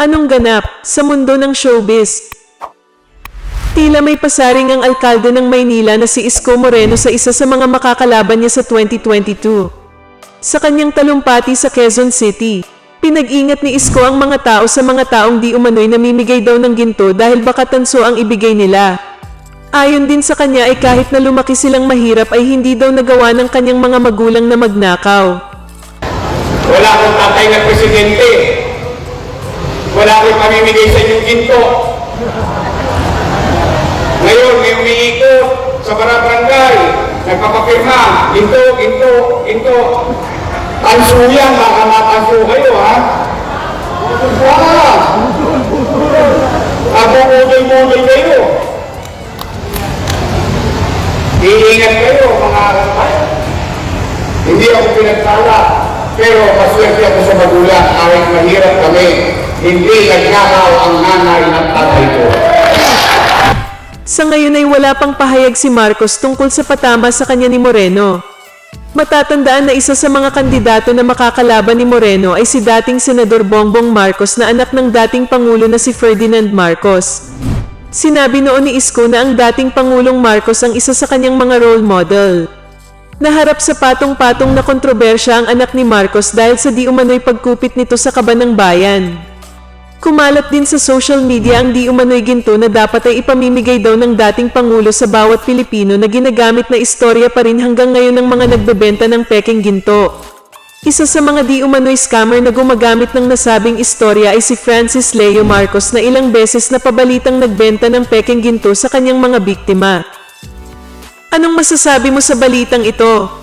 Anong ganap sa mundo ng showbiz? Tila may pasaring ang alkalde ng Maynila na si Isko Moreno sa isa sa mga makakalaban niya sa 2022. Sa kanyang talumpati sa Quezon City, pinag-ingat ni Isko ang mga tao sa mga taong di umano'y namimigay daw ng ginto dahil baka tanso ang ibigay nila. Ayon din sa kanya ay kahit na lumaki silang mahirap ay hindi daw nagawa ng kanyang mga magulang na magnakaw. Wala akong tatay na presidente. Wala akong pamimigay sa inyong ginto. Ngayon, may umiikot sa barangay, nagpapapirma, ginto, ginto, ginto. Tanso yan, baka matanso kayo, ha? Wala! Ako mugay-mugay kayo. Iingat kayo, mga kabayan. Hindi ako pinagtala, pero maswerte ako sa magulang kahit mahirap kami. Hindi nagnakaw ang nanay ng tatay ko. Sa ngayon ay wala pang pahayag si Marcos tungkol sa patama sa kanya ni Moreno. Matatandaan na isa sa mga kandidato na makakalaban ni Moreno ay si dating Senador Bongbong Marcos na anak ng dating Pangulo na si Ferdinand Marcos. Sinabi noon ni Isko na ang dating Pangulong Marcos ang isa sa kanyang mga role model. Naharap sa patong-patong na kontrobersya ang anak ni Marcos dahil sa di umano'y pagkupit nito sa kaban ng bayan. Kumalat din sa social media ang di umano'y ginto na dapat ay ipamimigay daw ng dating Pangulo sa bawat Pilipino na ginagamit na istorya pa rin hanggang ngayon ng mga nagbebenta ng peking ginto. Isa sa mga di umano'y scammer na gumagamit ng nasabing istorya ay si Francis Leo Marcos na ilang beses na pabalitang nagbenta ng peking ginto sa kanyang mga biktima. Anong masasabi mo sa balitang ito?